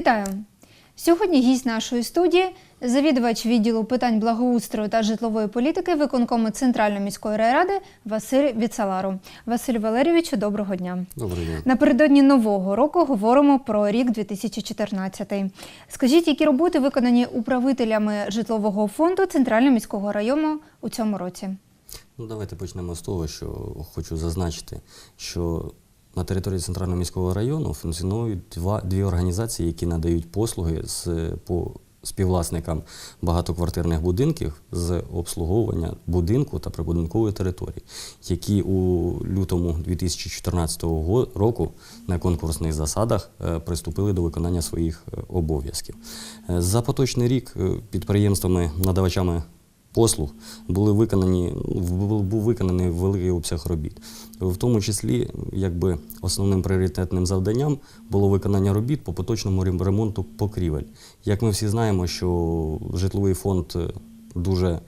Вітаю! Сьогодні гість нашої студії, завідувач відділу питань благоустрою та житлової політики виконкому Центральної міської райради Василь Віцалару. Василь Валерійовичу, доброго дня. Добрий день. Напередодні нового року говоримо про рік 2014. Скажіть, які роботи виконані управителями житлового фонду Центрального міського району у цьому році? Ну, давайте почнемо з того, що хочу зазначити, що на території центрального міського району функціонують два, дві організації, які надають послуги з, по співвласникам багатоквартирних будинків з обслуговування будинку та прибудинкової території, які у лютому 2014 го- року на конкурсних засадах е, приступили до виконання своїх е, обов'язків. Е, За поточний рік е, підприємствами, надавачами послуг були виконані, був виконаний великий обсяг робіт. В тому числі, якби основним пріоритетним завданням було виконання робіт по поточному рем- ремонту покрівель. Як ми всі знаємо, що житловий фонд е, дуже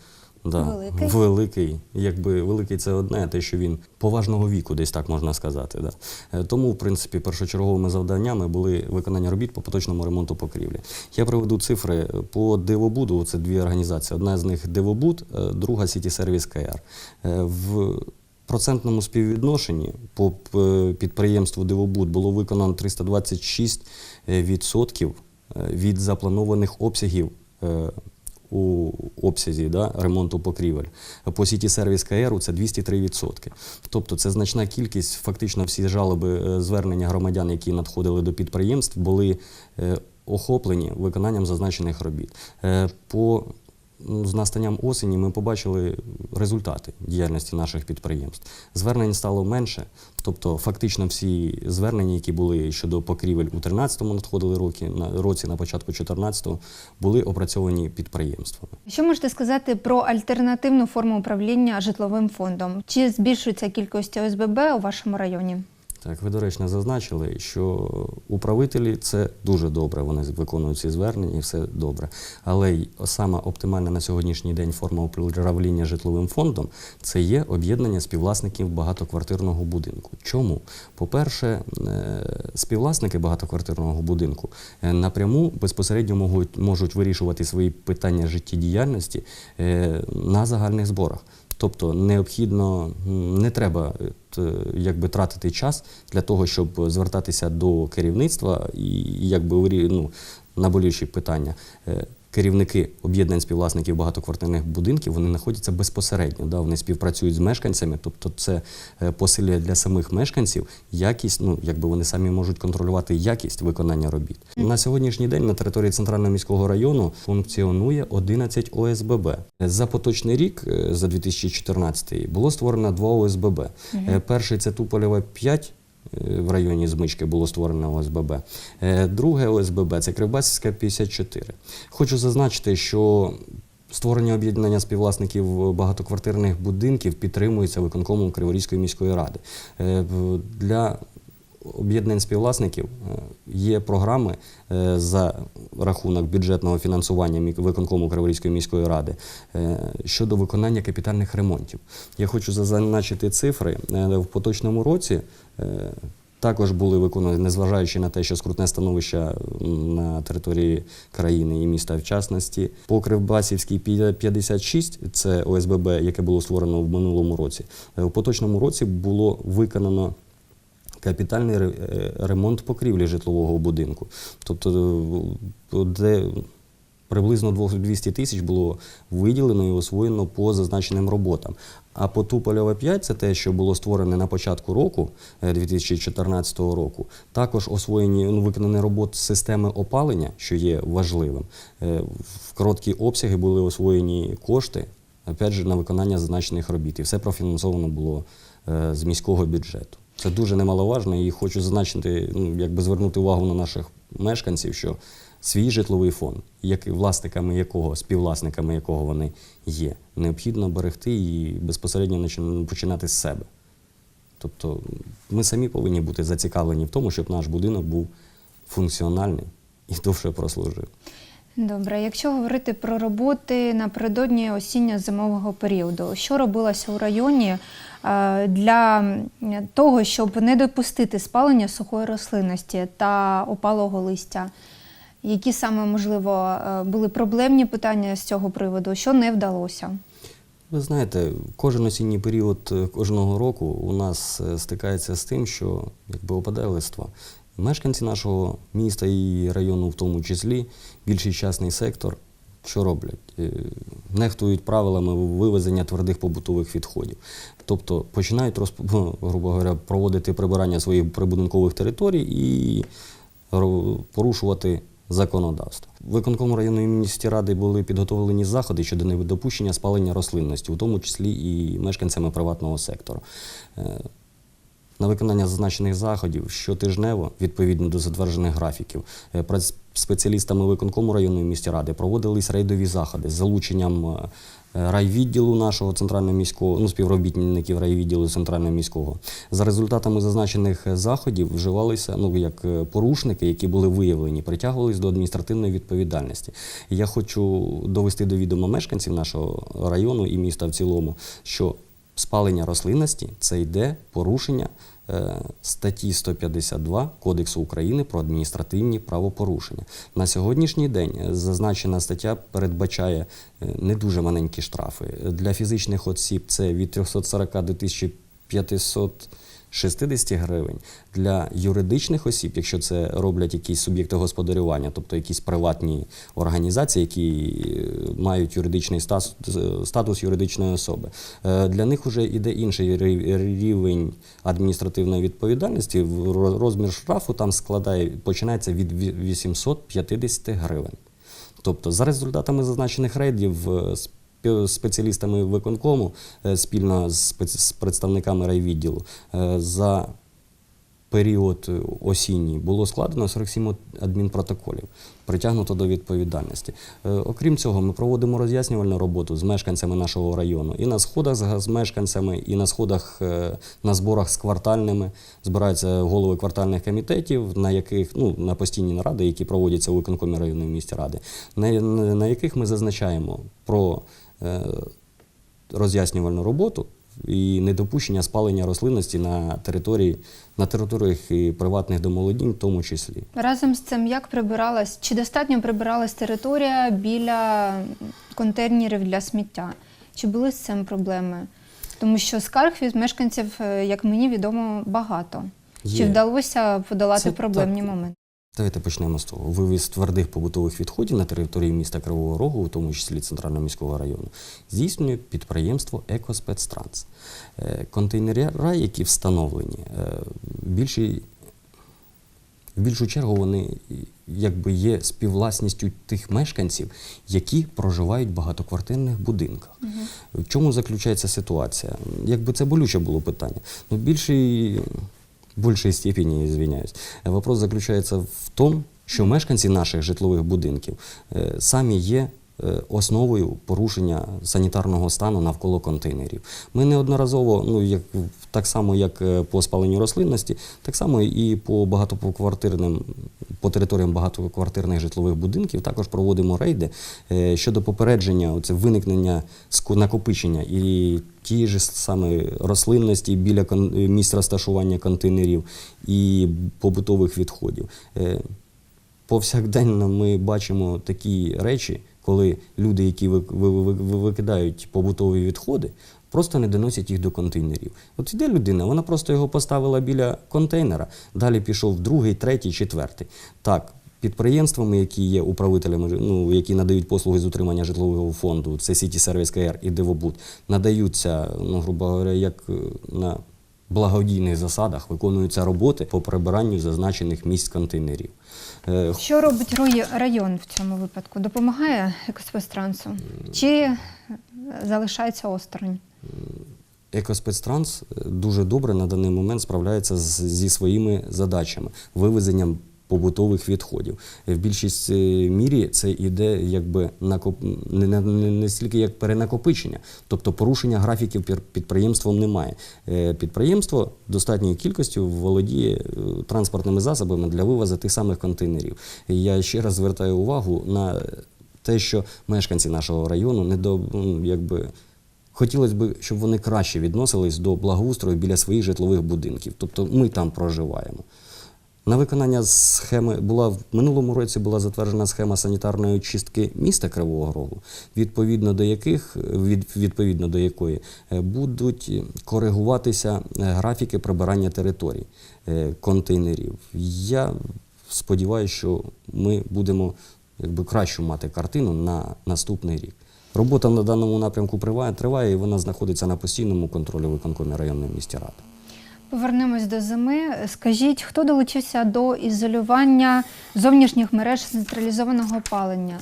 да, Великий. великий. Якби великий це одне, те, що він поважного віку, десь так можна сказати. Да. Е, Тому, в принципі, першочерговими завданнями були виконання робіт по поточному ремонту покрівлі. Я приведу цифри по Дивобуду. Це дві організації. Одна з них Дивобуд, е, друга Сіті Сервіс КР. Е, В процентному співвідношенні по підприємству Дивобуд було виконано 326% е, відсотків, е, від запланованих обсягів у обсязі да, ремонту покрівель. По сіті сервіс КР це 203%. Тобто це значна кількість, фактично всі жалоби е, звернення громадян, які надходили до підприємств, були е, охоплені виконанням зазначених робіт. Е, По з настанням осені ми побачили результати діяльності наших підприємств. Звернень стало менше, тобто фактично всі звернення, які були щодо покрівель у 13-му надходили роки, на році, на початку 14-го, були опрацьовані підприємствами. Що можете сказати про альтернативну форму управління житловим фондом? Чи збільшується кількість ОСББ у вашому районі? Так, ви доречно зазначили, що управителі це дуже добре. Вони виконують ці звернення і все добре. Але саме оптимальна на сьогоднішній день форма управління житловим фондом це є об'єднання співвласників багатоквартирного будинку. Чому? По-перше, е, співвласники багатоквартирного будинку е, напряму безпосередньо можуть, можуть вирішувати свої питання життєдіяльності е, на загальних зборах. Тобто необхідно, не треба е, якби тратити час для того, щоб звертатися до керівництва і якби ну, на болючі питання. Керівники об'єднань співвласників багатоквартирних будинків вони знаходяться безпосередньо. Да, вони співпрацюють з мешканцями, тобто це е, посилює для самих мешканців якість, ну якби вони самі можуть контролювати якість виконання робіт. На сьогоднішній день на території центрального міського району функціонує 11 ОСББ. За поточний рік, е, за 2014, було створено два ОСББ. Е, Перший це Туполєва 5 е, в районі Змички було створено ОСББ. Е, Друге ОСББ це Кривбасівська 54. Хочу зазначити, що створення об'єднання співвласників багатоквартирних будинків підтримується виконкомом Криворізької міської ради. Е, Для об'єднань співвласників е, є програми за рахунок бюджетного фінансування виконкому Криворізької міської ради щодо виконання капітальних ремонтів. Я хочу зазначити цифри. В поточному році також були виконані, незважаючи на те, що скрутне становище на території країни і міста в частності. По Кривбасівській пі- 56, це ОСББ, яке було створено в минулому році. е, У поточному році було виконано капітальний е, ремонт покрівлі житлового будинку. Тобто, е, де приблизно 200 тисяч було виділено і освоєно по зазначеним роботам. А по Тупольова 5, це те, що було створене на початку року, е, 2014 року, також освоєні ну, виконані роботи системи опалення, що є важливим. Е, В короткі обсяги були освоєні кошти, опять же, на виконання зазначених робіт. І все профінансовано було е, з міського бюджету. Це дуже немаловажно і хочу зазначити, ну, якби звернути увагу на наших мешканців, що свій житловий фонд, як, власниками якого, співвласниками якого вони є, необхідно берегти і безпосередньо починати з себе. Тобто ми самі повинні бути зацікавлені в тому, щоб наш будинок був функціональний і довше прослужив. Добре, якщо говорити про роботи напередодні осінньо-зимового періоду, що робилося у районі е, для того, щоб не допустити спалення сухої рослинності та опалого листя? Які саме можливо е, були проблемні питання з цього приводу, що не вдалося? Ви знаєте, кожен осінній період е, кожного року у нас стикається з тим, що якби опадає листва. Мешканці нашого міста і району, в тому числі, більший частний сектор, що роблять? Е, Нехтують правилами вивезення твердих побутових відходів. Тобто починають розп- грубо говоря, проводити прибирання своїх прибудинкових територій і порушувати законодавство. Виконкому районної міської ради були підготовлені заходи щодо недопущення спалення рослинності, у тому числі і мешканцями приватного сектору. На виконання зазначених заходів щотижнево, відповідно до затверджених графіків, е, спеціалістами виконкому районної міської ради проводились рейдові заходи з залученням е, райвідділу нашого центрального міського, ну, співробітників райвідділу центрального міського. За результатами зазначених заходів вживалися ну, як е, порушники, які були виявлені, притягувались до адміністративної відповідальності. Я хочу довести до відома мешканців нашого району і міста в цілому, що спалення рослинності це йде порушення статті 152 Кодексу України про адміністративні правопорушення. На сьогоднішній день е, зазначена стаття передбачає е, не дуже маленькі штрафи. Для фізичних осіб це від 340 до 1500 60 гривень. Для юридичних осіб, якщо це роблять якісь суб'єкти господарювання, тобто якісь приватні організації, які е, мають юридичний статус, статус юридичної особи, е, для них вже йде інший рівень адміністративної відповідальності. Розмір штрафу там складає, починається від 850 гривень. Тобто, за результатами зазначених рейдів е, спеціалістами виконкому е, спільно з представниками райвідділу е, за період осінній було складено 47 от- адмінпротоколів, притягнуто до відповідальності. Е, Окрім цього, ми проводимо роз'яснювальну роботу з мешканцями нашого району і на сходах з мешканцями, і на сходах на зборах з квартальними. Збираються голови квартальних комітетів, на яких ну на постійні наради, які проводяться у виконкомі районної місті ради, на, на, яких ми зазначаємо про роз'яснювальну роботу і недопущення спалення рослинності на території на територіях і приватних домолодінь, в тому числі. Разом з цим, як прибиралась, чи достатньо прибиралась територія біля контейнерів для сміття? Чи були з цим проблеми? Тому що скарг від мешканців, е, як мені відомо, багато. Чи вдалося подолати Це проблемні так. моменти? Давайте почнемо з того. Вивіз твердих побутових відходів на території міста Кривого Рогу, у тому числі центрального міського району, здійснює підприємство Екоспецтранс. Е, Контейнери, які встановлені, е, більші, в більшу чергу вони якби є співвласністю тих мешканців, які проживають в багатоквартирних будинках. В чому заключається ситуація? Якби це болюче було питання. Ну, більший в степені, извиняюсь. Вопрос заключається в тому, що мешканці наших житлових будинків е, самі є е, основою порушення санітарного стану навколо контейнерів. Ми неодноразово, ну як так само як е, по спаленню рослинності, так само і по багатоквартирним по територіям багатоквартирних житлових будинків також проводимо рейди е, щодо попередження оце виникнення накопичення і ті ж саме рослинності біля е, місць розташування контейнерів і побутових відходів. Е, Повсякденно ми бачимо такі речі, коли люди, які ви- ви- ви- ви- викидають побутові відходи, просто не доносять їх до контейнерів. От іде людина, вона просто його поставила біля контейнера, далі пішов другий, третій, четвертий. Так, підприємствами, які є управителями, ну, які надають послуги з утримання житлового фонду, це Сіті Сервіс КР і Девобуд, надаються, ну, грубо говоря, як е, на благодійних засадах виконуються роботи по прибиранню зазначених місць контейнерів. Е, Що робить район в цьому випадку? Допомагає екоспецтрансу? Чи е, залишається осторонь? Екоспецтранс е, дуже добре на даний момент справляється з, зі своїми задачами вивезенням побутових відходів. В більшість е, мірі це йде якби накоп... не, не, не, не стільки як перенакопичення, тобто порушення графіків підприємством немає. Е, Підприємство достатньою кількістю володіє е, транспортними засобами для вивозу тих самих контейнерів. Я ще раз звертаю увагу на те, що мешканці нашого району не до якби. Хотілося б, щоб вони краще відносились до благоустрою біля своїх житлових будинків. Тобто ми там проживаємо. На виконання схеми була в минулому році була затверджена схема санітарної очистки міста Кривого Рогу, відповідно до яких від, відповідно до якої е, будуть коригуватися е, графіки прибирання територій е, контейнерів. Я сподіваюся, що ми будемо якби кращу мати картину на наступний рік. Робота на даному напрямку триває, і вона знаходиться на постійному контролі виконкомі районної місті ради. Повернемось до зими. Скажіть, хто долучився до ізолювання зовнішніх мереж централізованого опалення?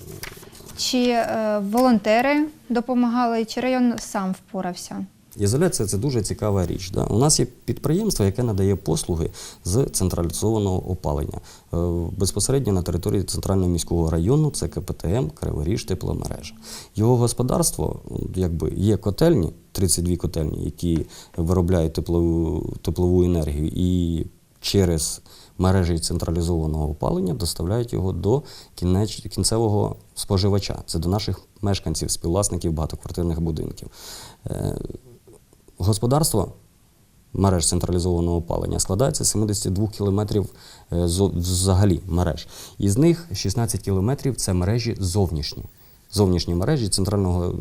Чи е, волонтери допомагали, чи район сам впорався? Ізоляція це дуже цікава річ. Да? У нас є підприємство, яке надає послуги з централізованого опалення Е, безпосередньо на території центрального міського району. Це КПТМ Криворіж тепломережа. Його господарство якби є котельні, 32 котельні, які виробляють теплову, теплову енергію і через мережі централізованого опалення доставляють його до кінеч, кінцевого споживача. Це до наших мешканців, співвласників багатоквартирних будинків. Господарство мереж централізованого опалення складається з 72 кілометрів е, взагалі мереж. Із них 16 кілометрів це мережі зовнішні. Зовнішні мережі центрального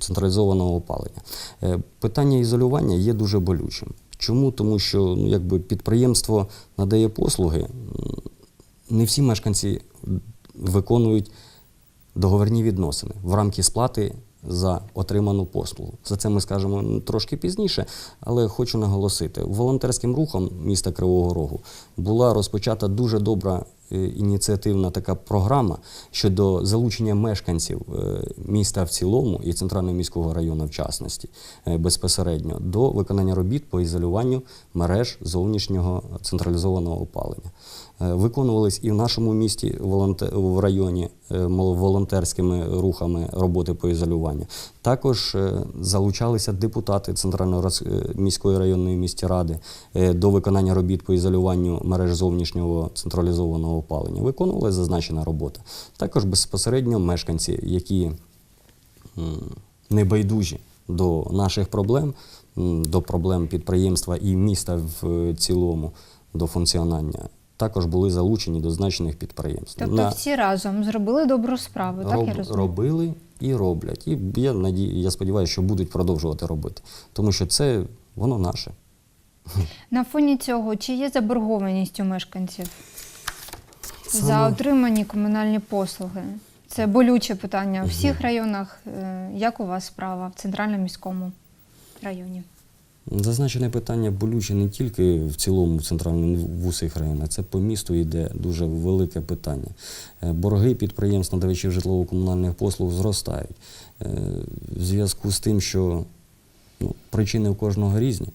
централізованого опалення. Е, Питання ізолювання є дуже болючим. Чому? Тому що ну, якби підприємство надає послуги, не всі мешканці виконують договірні відносини в рамки сплати за отриману послугу. За це ми скажемо трошки пізніше, але хочу наголосити: волонтерським рухом міста Кривого Рогу була розпочата дуже добра е, ініціативна така програма щодо залучення мешканців е, міста в цілому і центрального міського району в частності е, безпосередньо до виконання робіт по ізолюванню мереж зовнішнього централізованого опалення. Е, Виконувались і в нашому місті в районі е, волонтерськими рухами роботи по ізолюванню. Також е, залучалися депутати Центральної міської районної міської ради до виконання робіт по ізолюванню мереж зовнішнього централізованого опалення. Виконувалася зазначена робота. Також безпосередньо мешканці, які небайдужі до наших проблем, до проблем підприємства і міста в цілому, до функціонування, також були залучені до значених підприємств. Тобто На- всі разом зробили добру справу, так я розумію? робили і роблять. І я надію, я сподіваюся, що будуть продовжувати робити. Тому що це воно наше. На фоні цього, чи є заборгованість у мешканців за отримані комунальні послуги? Це болюче питання у всіх районах. Е, Як у вас справа в центральному міському районі? Зазначене питання болюче не тільки в цілому в центральному в усіх районах, це по місту йде дуже велике питання. Е, Борги підприємств надавачів житлово-комунальних послуг зростають. Е, В зв'язку з тим, що ну, причини у кожного різні,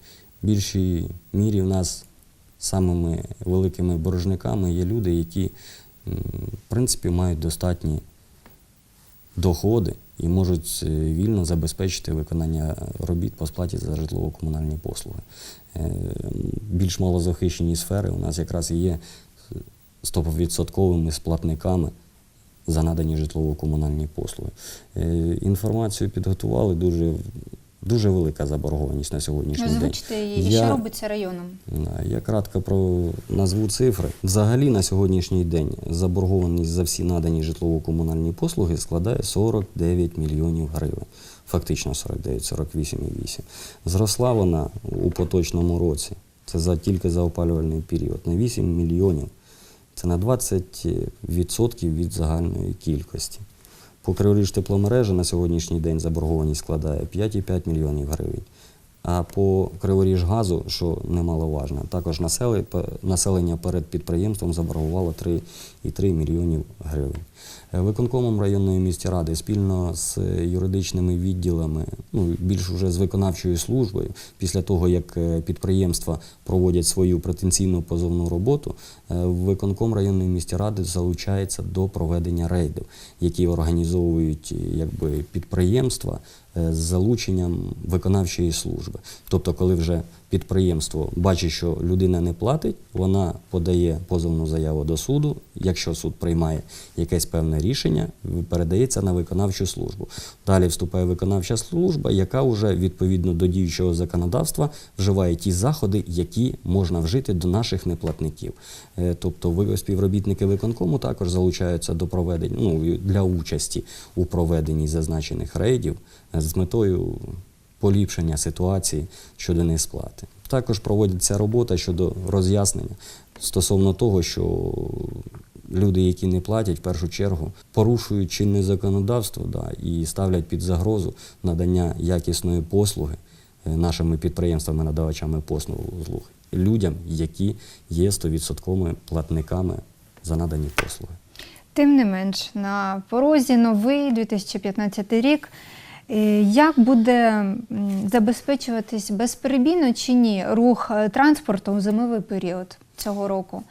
в більшій мірі в нас самими великими боржниками є люди, які в принципі мають достатні доходи і можуть е, вільно забезпечити виконання робіт по сплаті за житлово-комунальні послуги. Е, Більш малозахищені сфери у нас якраз і є стовідсотковими сплатниками за надані житлово-комунальні послуги. Е, Інформацію підготували дуже. Дуже велика заборгованість на сьогоднішній день. Озвучте її, Я- що робиться районом? Я кратко про назву цифри. Взагалі на сьогоднішній день заборгованість за всі надані житлово-комунальні послуги складає 49 мільйонів гривень. Фактично 49, 48,8. Зросла вона у поточному році. Це за, тільки за опалювальний період на 8 мільйонів. Це на 20% від загальної кількості. По Криворіж тепломережі на сьогоднішній день заборгованість складає 5,5 мільйонів гривень. А по Криворіжгазу, що немаловажно, також населення перед підприємством заборгувало 3,3 мільйонів гривень. Е, Виконкомом районної міської ради спільно з юридичними відділами, ну більш уже з виконавчою службою, після того як е, підприємства проводять свою претенційну позовну роботу, е, виконком районної міської ради залучається до проведення рейдів, які організовують якби підприємства з залученням виконавчої служби. Тобто, коли вже підприємство бачить, що людина не платить, вона подає позовну заяву до суду. Якщо суд приймає якесь певне рішення, передається на виконавчу службу. Далі вступає виконавча служба, яка вже відповідно до діючого законодавства вживає ті заходи, які можна вжити до наших неплатників. Е, Тобто, співробітники виконкому також залучаються до проведення ну, для участі у проведенні зазначених рейдів е, з метою поліпшення ситуації щодо несплати. Також проводиться робота щодо роз'яснення стосовно того, що люди, які не платять, в першу чергу порушують чинне законодавство да, і ставлять під загрозу надання якісної послуги е, нашими підприємствами, надавачами послуг людям, які є 100% платниками за надані послуги. Тим не менш, на порозі новий 2015 рік. Е, Як буде забезпечуватись безперебійно чи ні рух е, транспорту у зимовий період цього року?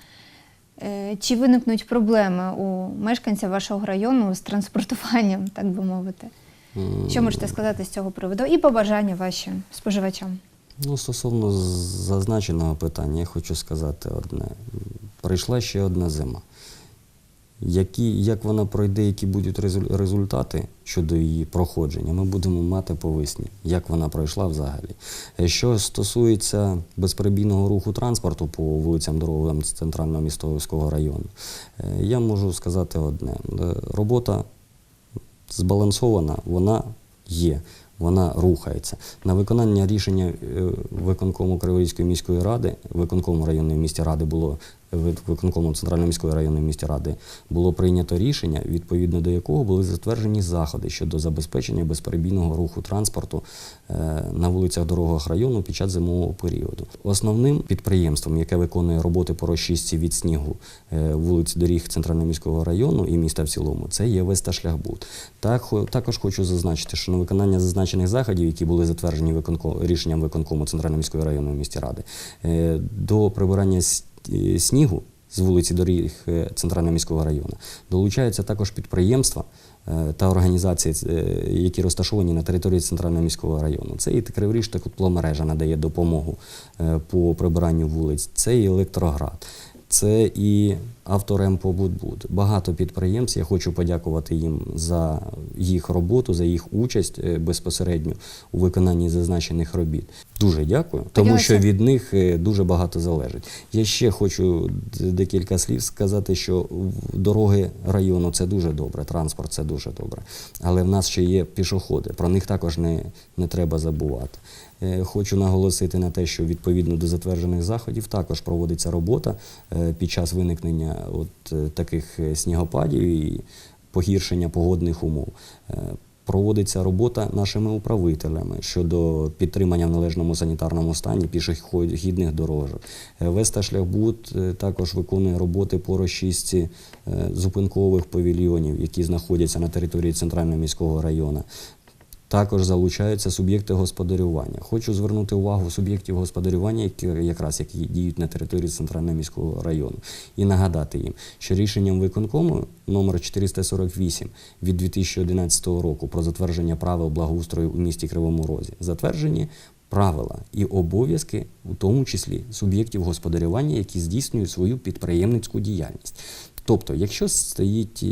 Е, Чи виникнуть проблеми у мешканців вашого району з транспортуванням, так би мовити? Що можете сказати з цього приводу? І побажання ваші споживачам? Ну, стосовно зазначеного питання, я хочу сказати одне. Прийшла ще одна зима. Які, як вона пройде, які будуть результати щодо її проходження, ми будемо мати по весні, як вона пройшла взагалі. Е, Що стосується безперебійного руху транспорту по вулицям дорогам центрального містовського району, е, я можу сказати одне: Е, робота збалансована, вона є, вона рухається. На виконання рішення виконкому Криворізької міської ради, виконкому районної місті ради було ви- виконкому центральної міської районної місті ради було прийнято рішення, відповідно до якого були затверджені заходи щодо забезпечення безперебійного руху транспорту е, на вулицях дорогах району під час зимового періоду. Основним підприємством, яке виконує роботи по розчистці від снігу е, вулиць доріг центрального міського району і міста в цілому, це є Веста хо- також хочу зазначити, що на виконання зазначених заходів, які були затверджені виконко- рішенням виконкому центральної міської районної місті ради, е, до прибирання снігу з вулиці доріг е, центрального міського району. Долучаються також підприємства. е, Та організації, е, які розташовані на території центрального міського району, це і Криворіж та тепломережа надає допомогу е, по прибиранню вулиць, це і електроград, це і авторемпобудбуд. Багато підприємств. Я хочу подякувати їм за їх роботу, за їх участь е, безпосередньо у виконанні зазначених робіт. Дуже дякую, тому що від них е, дуже багато залежить. Я ще хочу декілька слів сказати, що дороги району це дуже добре, транспорт це дуже добре. Але в нас ще є пішоходи. Про них також не, не треба забувати. Е, Хочу наголосити на те, що відповідно до затверджених заходів також проводиться робота під час виникнення от е, таких е, снігопадів і погіршення погодних умов. Е, Проводиться робота нашими управителями щодо підтримання в належному санітарному стані пішохідних дорожок. Веста Шляхбуд також виконує роботи по розчистці зупинкових павільйонів, які знаходяться на території центрального міського району. Також залучаються суб'єкти господарювання. Хочу звернути увагу суб'єктів господарювання, які якраз які діють на території центрального міського району, і нагадати їм, що рішенням виконкому номер 448 від 2011 року про затвердження правил благоустрою у місті Кривому Розі затверджені правила і обов'язки, у тому числі суб'єктів господарювання, які здійснюють свою підприємницьку діяльність. Тобто, якщо стоїть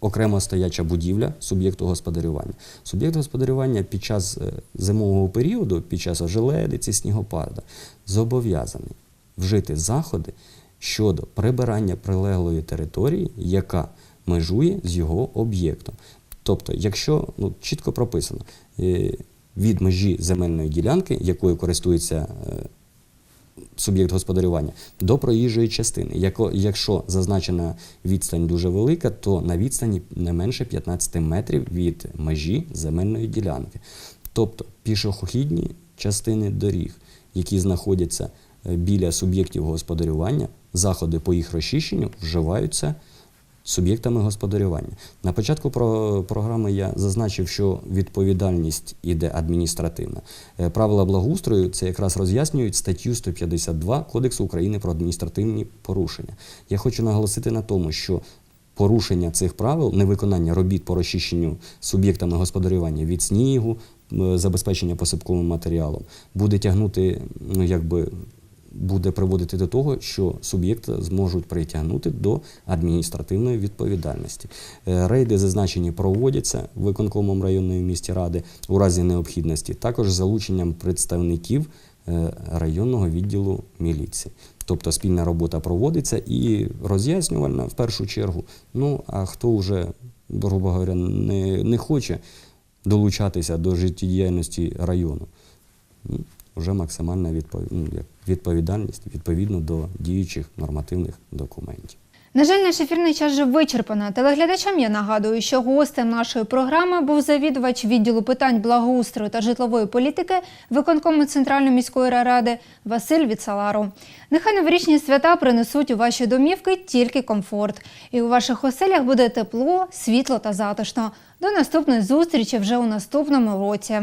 окремо стояча будівля суб'єкту господарювання. Суб'єкт господарювання під час е, зимового періоду, під час ожеледиці, снігопада, зобов'язаний вжити заходи щодо прибирання прилеглої території, яка межує з його об'єктом. Тобто, якщо ну, чітко прописано е, від межі земельної ділянки, якою користується е, суб'єкт господарювання до проїжджої частини. Якщо зазначена відстань дуже велика, то на відстані не менше 15 метрів від межі земельної ділянки. Тобто пішохідні частини доріг, які знаходяться е, біля суб'єктів господарювання, заходи по їх розчищенню вживаються суб'єктами господарювання. На початку про програми я зазначив, що відповідальність іде адміністративна. Е, Правила благоустрою це якраз роз'яснюють статтю 152 Кодексу України про адміністративні порушення. Я хочу наголосити на тому, що порушення цих правил, невиконання робіт по розчищенню суб'єктами господарювання від снігу, забезпечення посипковим матеріалом, буде тягнути, ну якби буде приводити до того, що суб'єкта зможуть притягнути до адміністративної відповідальності. Е, Рейди зазначені проводяться виконкомом районної місті ради у разі необхідності, також залученням представників е, районного відділу міліції. Тобто спільна робота проводиться і роз'яснювальна в першу чергу. Ну а хто вже, грубо говоря, не, не хоче долучатися до життєдіяльності району, ну, вже максимальна ну, відповідальність відповідно до діючих нормативних документів. На жаль, наш ефірний час вже вичерпано. Телеглядачам я нагадую, що гостем нашої програми був завідувач відділу питань благоустрою та житлової політики виконкому Центральної міської ради Василь Віцалару. Нехай новорічні свята принесуть у ваші домівки тільки комфорт, і у ваших оселях буде тепло, світло та затишно. До наступної зустрічі вже у наступному році.